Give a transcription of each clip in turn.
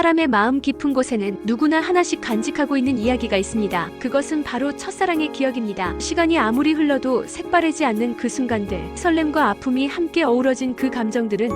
사람의 마음 깊은 곳에는 누구나 하나씩 간직하고 있는 이야기가 있습니다. 그것은 바로 첫사랑의 기억입니다. 시간이 아무리 흘러도 색바래지 않는 그 순간들, 설렘과 아픔이 함께 어우러진 그 감정들은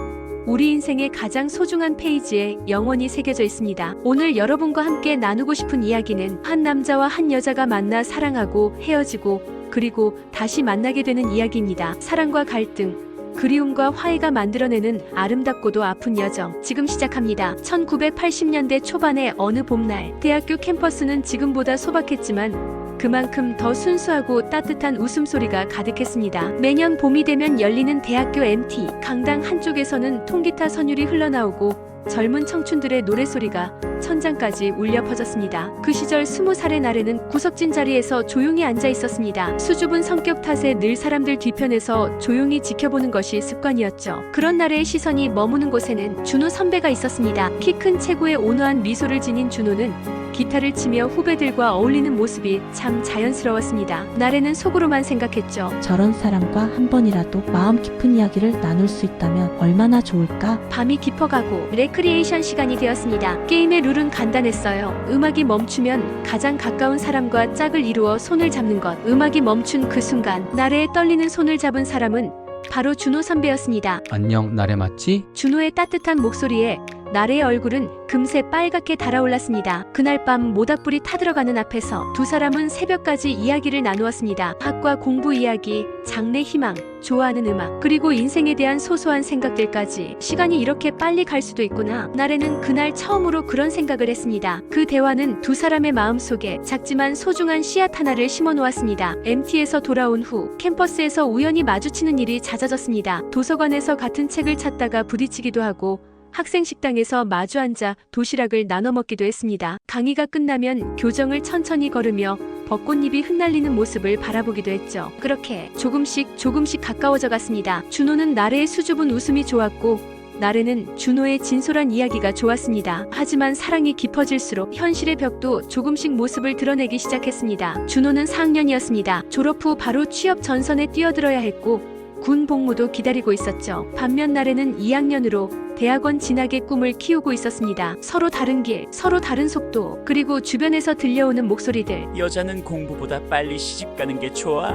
우리 인생의 가장 소중한 페이지에 영원히 새겨져 있습니다. 오늘 여러분과 함께 나누고 싶은 이야기는 한 남자와 한 여자가 만나 사랑하고 헤어지고 그리고 다시 만나게 되는 이야기입니다. 사랑과 갈등, 그리움과 화해가 만들어내는 아름답고도 아픈 여정. 지금 시작합니다. 1980년대 초반의 어느 봄날, 대학교 캠퍼스는 지금보다 소박했지만 그만큼 더 순수하고 따뜻한 웃음소리가 가득했습니다. 매년 봄이 되면 열리는 대학교 MT, 강당 한쪽에서는 통기타 선율이 흘러나오고 젊은 청춘들의 노래소리가 천장까지 울려 퍼졌습니다. 그 시절 스무 살의 나래는 구석진 자리에서 조용히 앉아 있었습니다. 수줍은 성격 탓에 늘 사람들 뒤편에서 조용히 지켜보는 것이 습관이었죠. 그런 나래의 시선이 머무는 곳에는 준호 선배가 있었습니다. 키 큰 체구에 온화한 미소를 지닌 준호는 기타를 치며 후배들과 어울리는 모습이 참 자연스러웠습니다. 나래는 속으로만 생각했죠. 저런 사람과 한 번이라도 마음 깊은 이야기를 나눌 수 있다면 얼마나 좋을까? 밤이 깊어가고 레 크리에이션 시간이 되었습니다. 게임의 룰은 간단했어요. 음악이 멈추면 가장 가까운 사람과 짝을 이루어 손을 잡는 것. 음악이 멈춘 그 순간 나래의 떨리는 손을 잡은 사람은 바로 준호 선배였습니다. 안녕 나래 맞지? 준호의 따뜻한 목소리에 나래의 얼굴은 금세 빨갛게 달아올랐습니다. 그날 밤 모닥불이 타들어가는 앞에서 두 사람은 새벽까지 이야기를 나누었습니다. 학과 공부 이야기, 장래 희망, 좋아하는 음악, 그리고 인생에 대한 소소한 생각들까지 시간이 이렇게 빨리 갈 수도 있구나. 나래는 그날 처음으로 그런 생각을 했습니다. 그 대화는 두 사람의 마음속에 작지만 소중한 씨앗 하나를 심어 놓았습니다. MT에서 돌아온 후 캠퍼스에서 우연히 마주치는 일이 잦아졌습니다. 도서관에서 같은 책을 찾다가 부딪히기도 하고 학생 식당에서 마주 앉아 도시락을 나눠 먹기도 했습니다. 강의가 끝나면 교정을 천천히 걸으며 벚꽃잎이 흩날리는 모습을 바라보기도 했죠. 그렇게 조금씩 조금씩 가까워져 갔습니다. 준호는 나래의 수줍은 웃음이 좋았고 나래는 준호의 진솔한 이야기가 좋았습니다. 하지만 사랑이 깊어질수록 현실의 벽도 조금씩 모습을 드러내기 시작했습니다. 준호는 4학년이었습니다. 졸업 후 바로 취업 전선에 뛰어들어야 했고 군 복무도 기다리고 있었죠. 반면 나래는 2학년으로 대학원 진학의 꿈을 키우고 있었습니다. 서로 다른 길, 서로 다른 속도, 그리고 주변에서 들려오는 목소리들. 여자는 공부보다 빨리 시집 가는 게 좋아.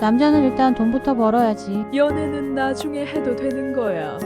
남자는 일단 돈부터 벌어야지. 연애는 나중에 해도 되는 거야.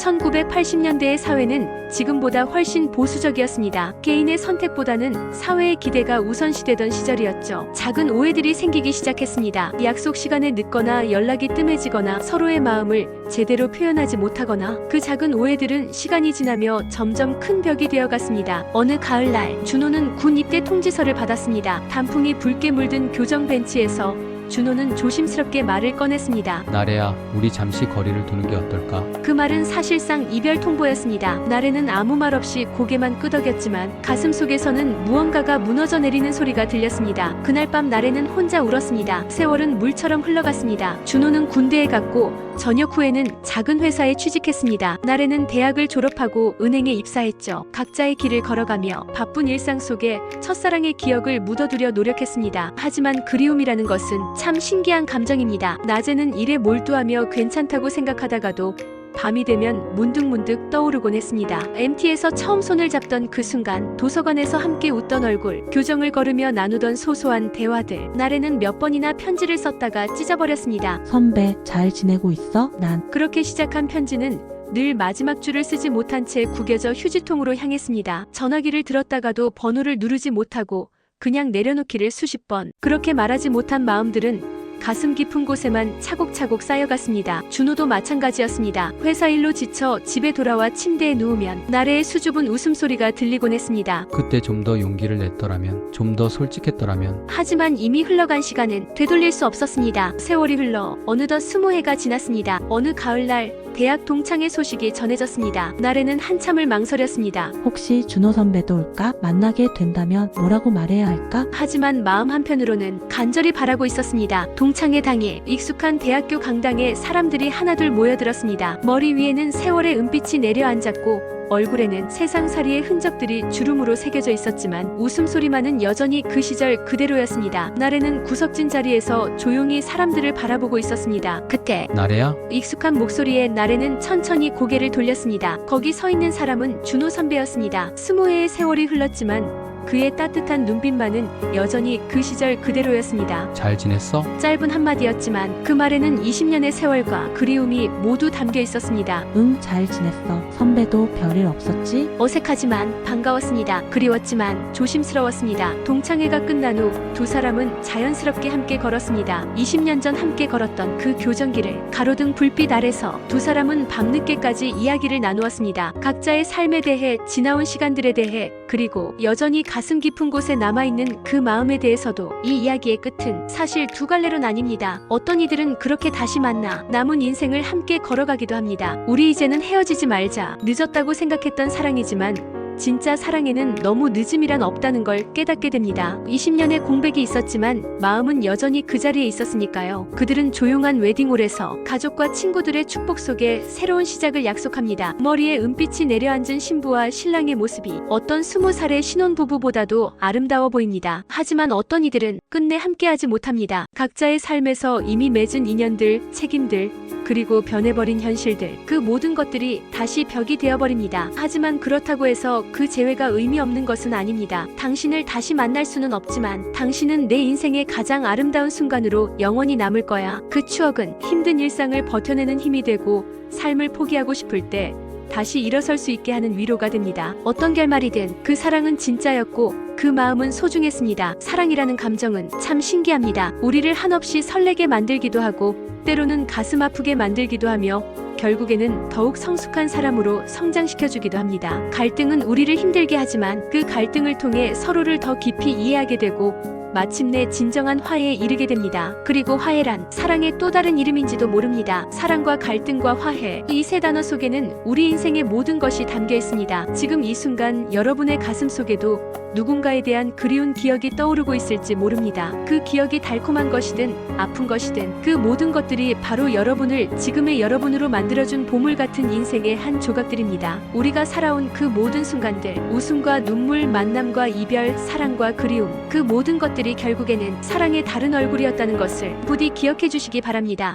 1980년대의 사회는 지금보다 훨씬 보수적이었습니다. 개인의 선택보다는 사회의 기대가 우선시되던 시절이었죠. 작은 오해들이 생기기 시작했습니다. 약속 시간에 늦거나 연락이 뜸해지거나 서로의 마음을 제대로 표현하지 못하거나 그 작은 오해들은 시간이 지나며 점점 큰 벽이 되어갔습니다. 어느 가을날 준호는 군 입대 통지서를 받았습니다. 단풍이 붉게 물든 교정 벤치에서 준호는 조심스럽게 말을 꺼냈습니다. 나래야 우리 잠시 거리를 두는 게 어떨까? 그 말은 사실상 이별 통보였습니다. 나래는 아무 말 없이 고개만 끄덕였지만 가슴 속에서는 무언가가 무너져 내리는 소리가 들렸습니다. 그날 밤 나래는 혼자 울었습니다. 세월은 물처럼 흘러갔습니다. 준호는 군대에 갔고 저녁 후에는 작은 회사에 취직했습니다. 나래는 대학을 졸업하고 은행에 입사했죠. 각자의 길을 걸어가며 바쁜 일상 속에 첫사랑의 기억을 묻어두려 노력했습니다. 하지만 그리움이라는 것은 참 신기한 감정입니다. 낮에는 일에 몰두하며 괜찮다고 생각하다가도 밤이 되면 문득문득 떠오르곤 했습니다. MT에서 처음 손을 잡던 그 순간, 도서관에서 함께 웃던 얼굴, 교정을 걸으며 나누던 소소한 대화들. 날에는 몇 번이나 편지를 썼다가 찢어버렸습니다. 선배, 잘 지내고 있어? 난 그렇게 시작한 편지는 늘 마지막 줄을 쓰지 못한 채 구겨져 휴지통으로 향했습니다. 전화기를 들었다가도 번호를 누르지 못하고 그냥 내려놓기를 수십 번. 그렇게 말하지 못한 마음들은 가슴 깊은 곳에만 차곡차곡 쌓여갔습니다. 준호도 마찬가지였습니다. 회사 일로 지쳐 집에 돌아와 침대에 누우면 나래의 수줍은 웃음소리가 들리곤 했습니다. 그때 좀 더 용기를 냈더라면 좀 더 솔직했더라면 하지만 이미 흘러간 시간은 되돌릴 수 없었습니다. 세월이 흘러 어느덧 스무 해가 지났습니다. 어느 가을날 대학 동창의 소식이 전해졌습니다. 나래는 한참을 망설였습니다. 혹시 준호 선배도 올까? 만나게 된다면 뭐라고 말해야 할까? 하지만 마음 한편으로는 간절히 바라고 있었습니다. 동 창회 당일 익숙한 대학교 강당에 사람들이 하나둘 모여들었습니다. 머리 위에는 세월의 은빛이 내려앉았고 얼굴에는 세상살이의 흔적들이 주름으로 새겨져 있었지만 웃음소리만은 여전히 그 시절 그대로였습니다. 나래는 구석진 자리에서 조용히 사람들을 바라보고 있었습니다. 그때 나래야? 익숙한 목소리에 나래는 천천히 고개를 돌렸습니다. 거기 서 있는 사람은 준호 선배였습니다. 스무 해의 세월이 흘렀지만 그의 따뜻한 눈빛만은 여전히 그 시절 그대로였습니다. 잘 지냈어? 짧은 한마디였지만 그 말에는 20년의 세월과 그리움이 모두 담겨 있었습니다. 응, 잘 지냈어. 선배도 별일 없었지? 어색하지만 반가웠습니다. 그리웠지만 조심스러웠습니다. 동창회가 끝난 후 두 사람은 자연스럽게 함께 걸었습니다. 20년 전 함께 걸었던 그 교정길을 가로등 불빛 아래서 두 사람은 밤늦게까지 이야기를 나누었습니다. 각자의 삶에 대해 지나온 시간들에 대해 그리고 여전히 가슴 깊은 곳에 남아있는 그 마음에 대해서도 이 이야기의 끝은 사실 두 갈래로 나뉩니다. 어떤 이들은 그렇게 다시 만나 남은 인생을 함께 걸어가기도 합니다. 우리 이제는 헤어지지 말자. 늦었다고 생각했던 사랑이지만 진짜 사랑에는 너무 늦음이란 없다는 걸 깨닫게 됩니다. 20년의 공백이 있었지만 마음은 여전히 그 자리에 있었으니까요. 그들은 조용한 웨딩홀에서 가족과 친구들의 축복 속에 새로운 시작을 약속합니다. 머리에 은빛이 내려앉은 신부와 신랑의 모습이 어떤 스무 살의 신혼부부보다도 아름다워 보입니다. 하지만 어떤 이들은 끝내 함께하지 못합니다. 각자의 삶에서 이미 맺은 인연들, 책임들, 그리고 변해버린 현실들, 그 모든 것들이 다시 벽이 되어버립니다. 하지만 그렇다고 해서 그 재회가 의미 없는 것은 아닙니다. 당신을 다시 만날 수는 없지만 당신은 내 인생의 가장 아름다운 순간으로 영원히 남을 거야. 그 추억은 힘든 일상을 버텨내는 힘이 되고 삶을 포기하고 싶을 때 다시 일어설 수 있게 하는 위로가 됩니다. 어떤 결말이든 그 사랑은 진짜였고 그 마음은 소중했습니다. 사랑이라는 감정은 참 신기합니다. 우리를 한없이 설레게 만들기도 하고 때로는 가슴 아프게 만들기도 하며 결국에는 더욱 성숙한 사람으로 성장시켜주기도 합니다. 갈등은 우리를 힘들게 하지만 그 갈등을 통해 서로를 더 깊이 이해하게 되고 마침내 진정한 화해에 이르게 됩니다. 그리고 화해란 사랑의 또 다른 이름인지도 모릅니다. 사랑과 갈등과 화해 이 세 단어 속에는 우리 인생의 모든 것이 담겨 있습니다. 지금 이 순간 여러분의 가슴 속에도 누군가에 대한 그리운 기억이 떠오르고 있을지 모릅니다. 그 기억이 달콤한 것이든 아픈 것이든 그 모든 것들이 바로 여러분을 지금의 여러분으로 만들어준 보물 같은 인생의 한 조각들입니다. 우리가 살아온 그 모든 순간들, 웃음과 눈물, 만남과 이별, 사랑과 그리움, 그 모든 것 들이 결국에는 사랑의 다른 얼굴이었다는 것을 부디 기억해 주시기 바랍니다.